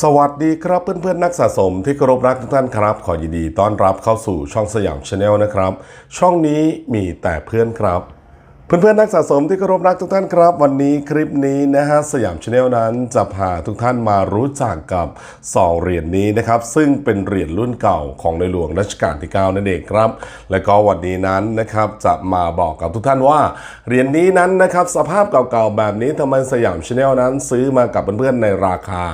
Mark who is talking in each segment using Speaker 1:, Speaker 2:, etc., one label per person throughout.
Speaker 1: สวัสดีครับเพื่อนๆนักสะสมที่เคารพรักทุกท่านครับ ขอยินดีต้อนรับเข้าสู่ช่องสยามชาแนลนะครับ ช่องนี้มีแต่เพื่อนครับ เพื่อนๆนักสะสมที่เคารพรักทุกท่านครับ วันนี้คลิปนี้นะฮะสยามชาแนลนั้นจะพาทุกท่านมารู้จักกับสองเหรียญนี้นะครับ ซึ่งเป็นเหรียญรุ่นเก่าของในหลวงรัชกาลที่ 9 นั่นเองครับ และก็วันนี้นั้นนะครับจะมาบอกกับทุกท่านว่าเหรียญนี้นั้นนะครับสภาพเก่าๆแบบนี้ทำไมสยามชาแนลนั้นซื้อมากับเพื่อนๆในราคา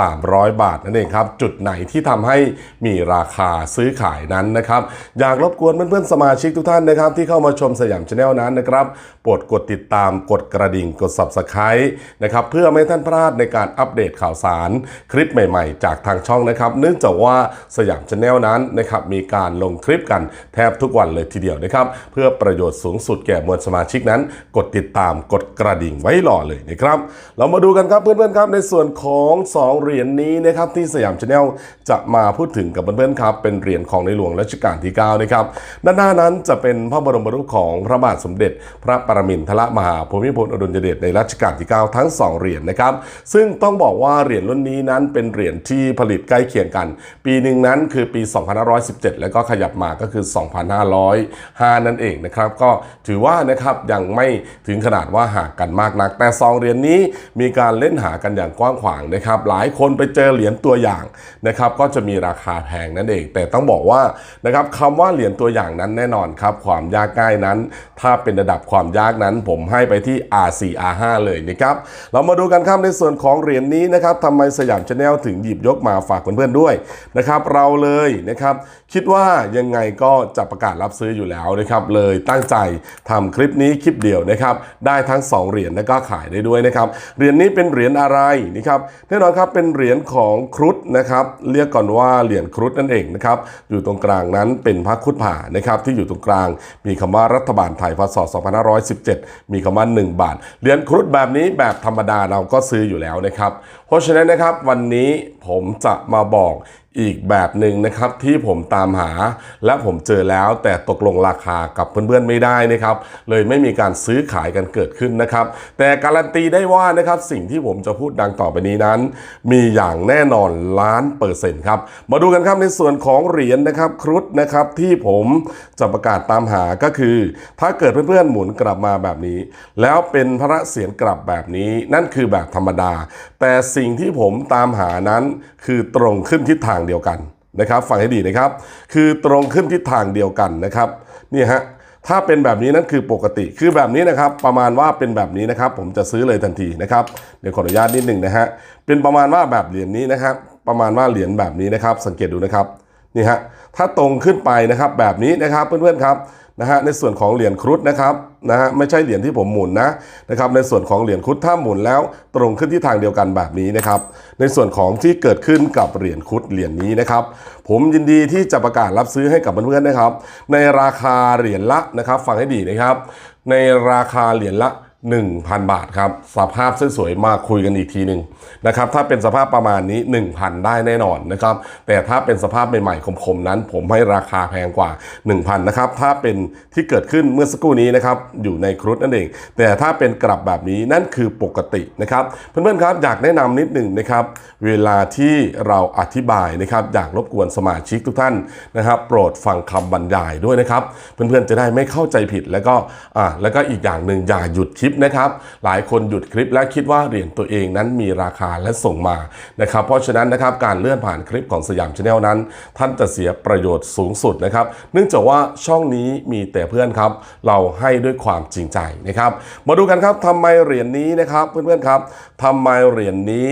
Speaker 1: 300 บาทนั่นเองครับจุดไหนที่ทำให้มีราคาซื้อขายนั้นนะครับอยากรบกวนเพื่อนๆสมาชิกทุกท่านนะครับที่เข้ามาชมสยามชาแนลนั้นนะครับโปรดกดติดตามกดกระดิ่งกด subscribe นะครับเพื่อไม่ท่านพลาดในการอัปเดตข่าวสารคลิปใหม่ๆ จากทางช่องนะครับ เนื่องจากว่าสยามชาแนลนั้นนะครับมีการลงคลิปกันแทบทุกวันเลยทีเดียวนะครับ เพื่อประโยชน์สูงสุดแก่มวลสมาชิกนั้น กดติดตามกดกระดิ่งไว้รอเลยนะครับ เรามาดูกันครับเพื่อนๆครับในส่วนของ 2 เหรียญนี้นะครับที่สยามชาแนลจะมาพูดถึงกับเพื่อนๆครับ เป็นเหรียญของในหลวงรัชกาลที่ 9 นะครับด้านหน้านั้นจะเป็นพระบรมรูปของพระบาทสมเด็จพระปรมินทรมหาภูมิพลอดุลยเดชในรัชกาลที่ 9 ทั้ง 2 เหรียญนะครับ ซึ่งต้องบอกว่าเหรียญรุ่นนี้นั้นเป็นเหรียญที่ผลิตใกล้เคียงกัน ปีหนึ่งนั้นคือปี 2517 แล้วก็ขยับมาก็คือ 2505 นั่นเองนะครับ ก็ถือว่านะครับยังไม่ถึงขนาดว่าห่างกันมากนัก แต่2เหรียญนี้มีการเล่นหากันอย่างกว้างขวางนะครับ หลายคนไปเจอเหรียญตัวอย่างนะครับก็จะมีราคาแพงนั่นเอง แต่ต้องบอกว่านะครับคำว่าเหรียญตัวอย่างนั้นแน่นอนครับความยากง่ายนั้น ถ้าเป็นระดับความยากนั้นผมให้ไปที่ R4 R5 เลยนะครับ เรามาดูกันครับในส่วนของเหรียญนี้นะครับทำไมสยามชาแนลถึงหยิบยกมาฝากเพื่อนๆด้วยนะครับเราเลยนะครับคิดว่ายังไงก็จะประกาศรับซื้ออยู่แล้วนะครับเลยตั้งใจทำคลิปนี้คลิปเดียวนะครับได้ทั้ง 2 เหรียญและก็ขายได้ด้วยนะครับเหรียญนี้เป็นเหรียญอะไรนะครับแน่นอนครับเป็นเหรียญของครุฑนะครับเรียกก่อนว่าเหรียญครุฑนั่นเองนะครับอยู่ตรงกลางนั้นเป็นพระครุฑผ่านะครับที่อยู่ตรงกลางมีคำว่ารัฐบาลไทยพศ2517 มีคำว่า 1 บาท เหรียญครุฑแบบนี้แบบธรรมดาเราก็ซื้ออยู่แล้วนะครับ เพราะฉะนั้นนะครับวันนี้ผมจะมาบอก อีกแบบหนึ่งนะครับที่ผมตามหาและผมเจอแล้วแต่ตกลงราคากับเพื่อนๆไม่ได้นะครับ เลยไม่มีการซื้อขายกันเกิดขึ้นนะครับ แต่การันตีได้ว่านะครับสิ่งที่ผมจะพูดดังต่อไปนี้นั้น มีอย่างแน่นอนล้านเปอร์เซ็นต์ครับ มาดูกันครับในส่วนของเหรียญนะครับครุฑนะครับที่ผมจะประกาศตามหาก็คือ ถ้าเกิดเพื่อนๆหมุนกลับมาแบบนี้ แล้วเป็นพระเศียรกลับแบบนี้นั่นคือแบบธรรมดา แต่สิ่งที่ผมตามหานั้นคือตรงขึ้นทิศทางเดียวกันนะครับฟังให้ดีนะครับ คือตรงขึ้นทิศทางเดียวกันนะครับนี่ฮะถ้าเป็นแบบนี้นั่นคือปกติคือแบบนี้นะครับ ประมาณว่าเป็นแบบนี้นะครับ ผมจะซื้อเลยทันทีนะครับเดี๋ยวขออนุญาตนิดหนึ่งนะฮะเป็นประมาณว่าแบบเหรียญนี้นะครับ ประมาณว่าเหรียญแบบนี้นะครับ สังเกตดูนะครับนี่ฮะถ้าตรงขึ้นไปนะครับแบบนี้นะครับเพื่อนๆครับ นะฮะในส่วนของเหรียญครุฑนะครับนะฮะไม่ใช่เหรียญที่ผมหมุนนะนะครับในส่วนของเหรียญครุฑถ้าหมุนแล้วตรงขึ้นที่ทางเดียวกันแบบนี้นะครับในส่วนของที่เกิดขึ้นกับเหรียญครุฑเหรียญนี้นะครับผมยินดีที่จะประกาศรับซื้อให้กับเพื่อนๆนะครับ ในราคาเหรียญละนะครับ ฟังให้ดีนะครับ ในราคาเหรียญละ 1,000 บาทครับ สภาพสวยๆมาคุยกันอีกทีหนึ่งนะครับ ถ้าเป็นสภาพประมาณนี้ 1,000 ได้แน่นอนนะครับ แต่ถ้าเป็นสภาพใหม่ๆคมๆนั้น ผมให้ราคาแพงกว่า 1,000 นะครับ ถ้าเป็นที่เกิดขึ้นเมื่อสักครู่นี้นะครับ อยู่ในครุฑนั่นเอง แต่ถ้าเป็นกลับแบบนี้นั่นคือปกตินะครับ เพื่อนๆครับอยากแนะนำนิดหนึ่งนะครับ เวลาที่เราอธิบายนะครับ อยากรบกวนสมาชิกทุกท่านนะครับ โปรดฟังคำบรรยายด้วยนะครับ เพื่อนๆจะได้ไม่เข้าใจผิดแล้วก็อ่าแล้วก็อีกอย่างหนึ่งอย่าหยุดคลิปนะครับ หลายคนหยุดคลิปและคิดว่าเหรียญตัวเองนั้นมีราคาและส่งมานะครับ เพราะฉะนั้นนะครับการเลื่อนผ่านคลิปของสยามชาแนลนั้น ท่านจะเสียประโยชน์สูงสุดนะครับ เนื่องจากว่าช่องนี้มีแต่เพื่อนครับ เราให้ด้วยความจริงใจนะครับ มาดูกันครับทำไมเหรียญนี้นะครับ เพื่อนๆครับทำไมเหรียญนี้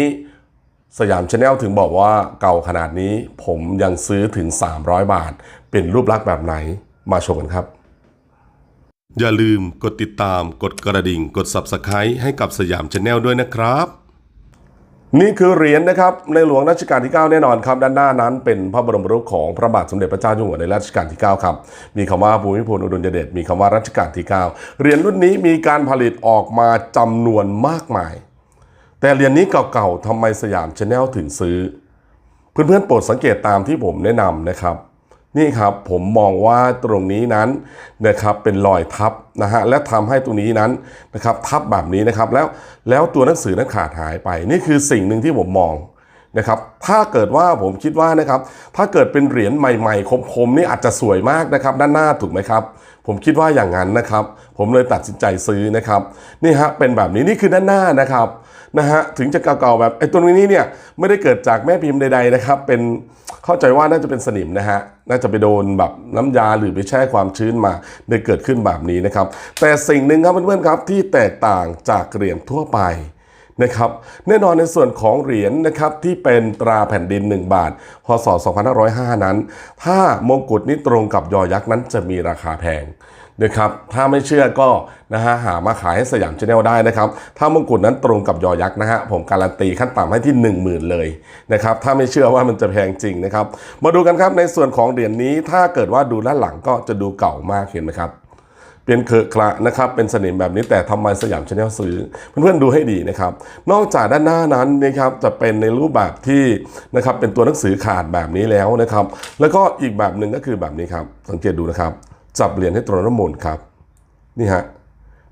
Speaker 1: สยามชาแนลถึงบอกว่าเก่าขนาดนี้ผมยังซื้อถึง 300 บาท เป็นรูปลักษณ์แบบไหนมาชมกันครับ อย่าลืมกดติดตามกดกระดิ่ง กด Subscribe ให้กับสยามชาแนลด้วยนะครับ นี่คือเหรียญนะครับ ในหลวงรัชกาลที่ 9 แน่นอนครับ ด้านหน้านั้นเป็นพระบรมรูปของพระบาทสมเด็จพระเจ้าอยู่หัวในรัชกาลที่ 9 ครับ มีคำว่าภูมิพลอดุลยเดชมีคำว่ารัชกาลที่ 9 เหรียญรุ่นนี้มีการผลิตออกมาจำนวนมากมาย แต่เหรียญนี้เก่าๆทำไมสยามชาแนลถึงซื้อ เพื่อนๆโปรดสังเกตตามที่ผมแนะนำนะครับ นี่ครับผมมองว่าตรงนี้นั้นนะครับเป็นรอยทับนะฮะและทำให้ตรงนี้นั้นนะครับทับแบบนี้นะครับแล้วแล้วตัวหนังสือนั้นขาดหายไป นี่คือสิ่งหนึ่งที่ผมมอง นะครับถ้าเกิดว่าผมคิดว่านะครับถ้าเกิดเป็นเหรียญใหม่ๆ คมๆนี่อาจจะสวยมากนะครับด้านหน้าถูกไหมครับ ผมคิดว่าอย่างนั้นนะครับ ผมเลยตัดสินใจซื้อนะครับนี่ฮะเป็นแบบนี้นี่คือด้านหน้านะครับนะฮะถึงจะเก่าๆแบบไอ้ตัวนี้เนี่ยไม่ได้เกิดจากแม่พิมพ์ใด ๆนะครับ เป็นเข้าใจว่าน่าจะเป็นสนิมนะฮะน่าจะไปโดนแบบน้ำยาหรือไปแช่ความชื้นมาเลยเกิดขึ้นแบบนี้นะครับ แต่สิ่งหนึ่งครับเพื่อนๆครับที่แตกต่างจากเหรียญทั่วไป นะครับแน่นอนในส่วนของเหรียญนะครับที่เป็นตราแผ่นดิน 1 บาท พศ 2505 นั้น ถ้ามงกุฎนี้ตรงกับยอยักษ์นั้นจะมีราคาแพงนะครับถ้าไม่เชื่อก็นะฮะหามาขายให้สยามชาแนลได้นะครับถ้ามงกุฎนั้นตรงกับยอยักษ์นะฮะผมการันตีขั้นต่ำให้ที่ 10,000 เลยนะครับถ้าไม่เชื่อว่ามันจะแพงจริงนะครับมาดูกันครับในส่วนของเหรียญนี้ถ้าเกิดว่าดูด้านหลังก็จะดูเก่ามากเห็นไหมครับ เป็นเคอะคละนะครับเป็นสนิมแบบนี้แต่ทำไมสยามชาแนลซื้อ เพื่อนๆดูให้ดีนะครับ นอกจากด้านหน้านั้นนะครับจะเป็นในรูปแบบที่นะครับเป็นตัวหนังสือขาดแบบนี้แล้วนะครับ แล้วก็อีกแบบหนึ่งก็คือแบบนี้ครับ สังเกตดูนะครับ จับเหรียญให้ตรงน้ำมนต์ครับนี่ฮะ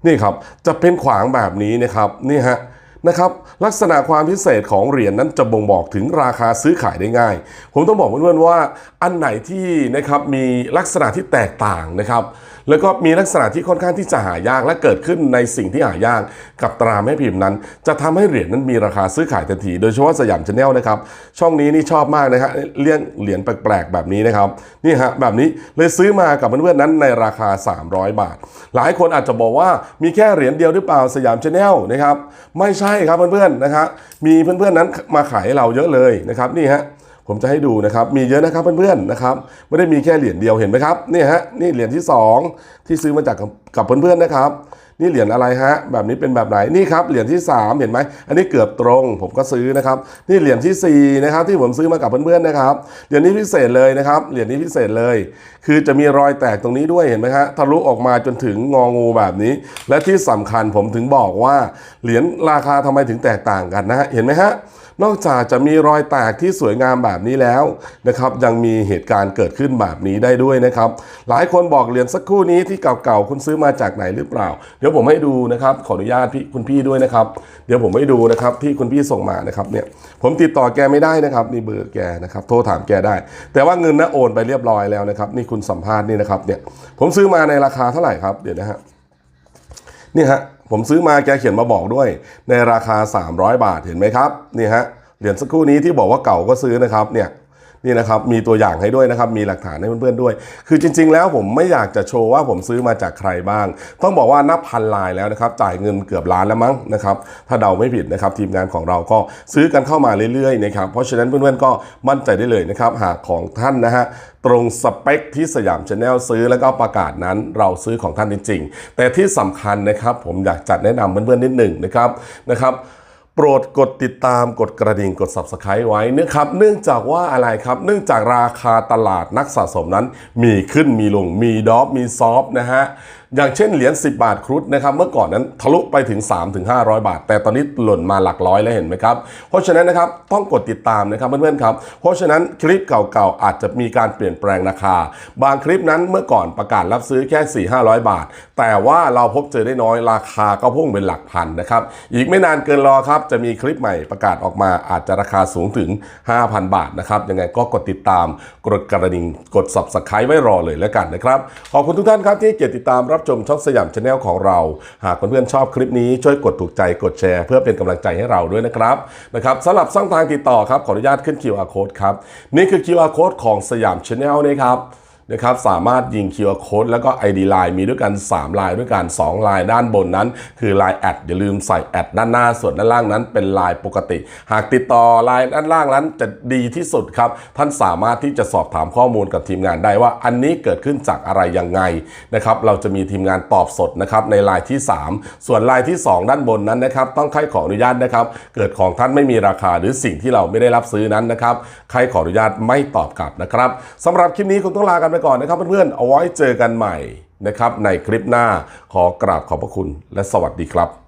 Speaker 1: นี่ครับจะเป็นขวางแบบนี้นะครับนี่ฮะนะครับลักษณะความพิเศษของเหรียญนั้นจะบ่งบอกถึงราคาซื้อขายได้ง่าย ผมต้องบอกเพื่อนๆว่าอันไหนที่นะครับมีลักษณะที่แตกต่างนะครับ แล้วก็มีลักษณะที่ค่อนข้างที่จะหายากและเกิดขึ้นในสิ่งที่หายากกับตราแม่พิมพ์นั้น จะทำให้เหรียญนั้นมีราคาซื้อขายทันที โดยเฉพาะสยามชาแนลนะครับช่องนี้นี่ชอบมากนะครับเลี้ยงเหรียญแปลกๆแบบนี้นะครับนี่ฮะแบบนี้เลยซื้อมากับเพื่อนๆนั้นในราคา 300 บาท หลายคนอาจจะบอกว่ามีแค่เหรียญเดียวหรือเปล่าสยามชาแนลนะครับไม่ใช่ครับเพื่อนๆนะครับมีเพื่อนๆนั้นมาขายให้เราเยอะเลยนะครับนี่ฮะ ผมจะให้ดูนะครับ มีเยอะนะครับเพื่อนๆนะครับ ไม่ได้มีแค่เหรียญเดียวเห็นไหมครับนี่ฮะนี่เหรียญที่ 2 ที่ซื้อมาจากกับเพื่อนๆนะครับ นี่เหรียญอะไรฮะ แบบนี้เป็นแบบไหนนี่ครับเหรียญที่ 3 เห็นไหมอันนี้เกือบตรง ผมก็ซื้อนะครับ นี่เหรียญที่4นะครับที่ผมซื้อมากับเพื่อนๆนะครับเหรียญนี้พิเศษเลยนะครับเหรียญนี้พิเศษเลย คือจะมีรอยแตกตรงนี้ด้วยเห็นไหมฮะทะลุออกมาจนถึงงองูแบบนี้ และที่สำคัญผมถึงบอกว่าเหรียญราคาทำไมถึงแตกต่างกันนะฮะเห็นไหมฮะ นอกจากจะมีรอยแตกที่สวยงามแบบนี้แล้วนะครับยังมีเหตุการณ์เกิดขึ้นแบบนี้ได้ด้วยนะครับ หลายคนบอกเหรียญสักครู่นี้ที่เก่าๆคุณซื้อมาจากไหนหรือเปล่า เดี๋ยวผมให้ดูนะครับขออนุญาตพี่คุณพี่ด้วยนะครับ เดี๋ยวผมให้ดูนะครับที่คุณพี่ส่งมานะครับเนี่ยผมติดต่อแกไม่ได้นะครับนี่เบอร์แกนะครับโทรถามแกได้ แต่ว่าเงินนะโอนไปเรียบร้อยแล้วนะครับนี่คุณสัมภาษณ์นี่นะครับเนี่ยผมซื้อมาในราคาเท่าไหร่ครับเดี๋ยวนะฮะ นี่ฮะผมซื้อมาแกเขียนมาบอกด้วย ในราคา 300 บาทเห็นไหมครับนี่ฮะเหรียญสักครู่นี้ที่บอกว่าเก่าก็ซื้อนะครับเนี่ย นี่นะครับมีตัวอย่างให้ด้วยนะครับมีหลักฐานให้เพื่อนๆด้วย คือจริง ๆ แล้วผมไม่อยากจะโชว์ว่าผมซื้อมาจากใครบ้าง ต้องบอกว่านับพันลายแล้วนะครับจ่ายเงินเกือบล้านแล้วมั้งนะครับถ้าเดาไม่ผิดนะครับทีมงานของเราก็ซื้อกันเข้ามาเรื่อยๆนะครับเพราะฉะนั้นเพื่อนๆก็มั่นใจได้เลยนะครับหากของท่านนะฮะตรงสเปคที่สยามชาแนลซื้อแล้วก็ประกาศนั้นเราซื้อของท่านจริงๆ แต่ที่สำคัญนะครับผมอยากจัดแนะนำเพื่อนๆนิดหนึ่งนะครับนะครับ โปรดกดติดตามกดกระดิ่งกด subscribe ไว้นะครับเนื่องจากว่าอะไรครับ เนื่องจากราคาตลาดนักสะสมนั้น มีขึ้นมีลงมีดอฟมีซอฟนะฮะ อย่างเช่นเหรียญ10 บาทครุฑนะครับเมื่อก่อนนั้นทะลุไปถึง 3-500 บาท แต่ตอนนี้หล่นมาหลักร้อยแล้วเห็นไหมครับเพราะฉะนั้นนะครับต้องกดติดตามนะครับเพื่อนๆครับเพราะฉะนั้นคลิปเก่าๆอาจจะมีการเปลี่ยนแปลงราคา บางคลิปนั้นเมื่อก่อนประกาศรับซื้อแค่ 4-500 บาท แต่ว่าเราพบเจอได้น้อยราคาก็พุ่งเป็นหลักพันนะครับอีกไม่นานเกินรอครับจะมีคลิปใหม่ประกาศออกมาอาจจะราคาสูงถึง 5,000 บาทนะครับยังไงก็กดติดตามกดกระดิ่งกด subscribe ไว้รอเลยแล้วกันนะครับขอบคุณทุกท่านครับที่เกียรติดตามรับชมช่องสยามชาแนลของเรา หากเพื่อนๆชอบคลิปนี้ช่วยกดถูกใจกดแชร์ เพื่อเป็นกำลังใจให้เราด้วยนะครับนะครับสำหรับช่องทางติดต่อครับขออนุญาตขึ้น QR code ครับนี่คือ QR code ของสยามชาแนลนะครับ นะครับสามารถยิง QR code แล้วก็ ID Line มีด้วยกัน 3 ลายด้วยกัน 2 ลายด้านบนนั้น คือลายแอดอย่าลืมใส่แอดด้านหน้าส่วนด้านล่างนั้นเป็นลายปกติ หากติดต่อลายด้านล่างนั้นจะดีที่สุดครับ ท่านสามารถที่จะสอบถามข้อมูลกับทีมงานได้ว่า อันนี้เกิดขึ้นจากอะไรยังไงนะครับเราจะมีทีมงานตอบสดนะครับในลายที่ 3 ส่วนลายที่ 2 ด้านบนนั้นนะครับต้องใครขออนุญาตนะครับเกิดของท่านไม่มีราคาหรือสิ่งที่เราไม่ได้รับซื้อนั้นนะครับใครขออนุญาตไม่ตอบกลับนะครับสำหรับคลิปนี้คงต้องลากันไปก่อนนะครับเพื่อนๆเอาไว้เจอกันใหม่นะครับในคลิปหน้าขอกราบขอบพระคุณและสวัสดีครับ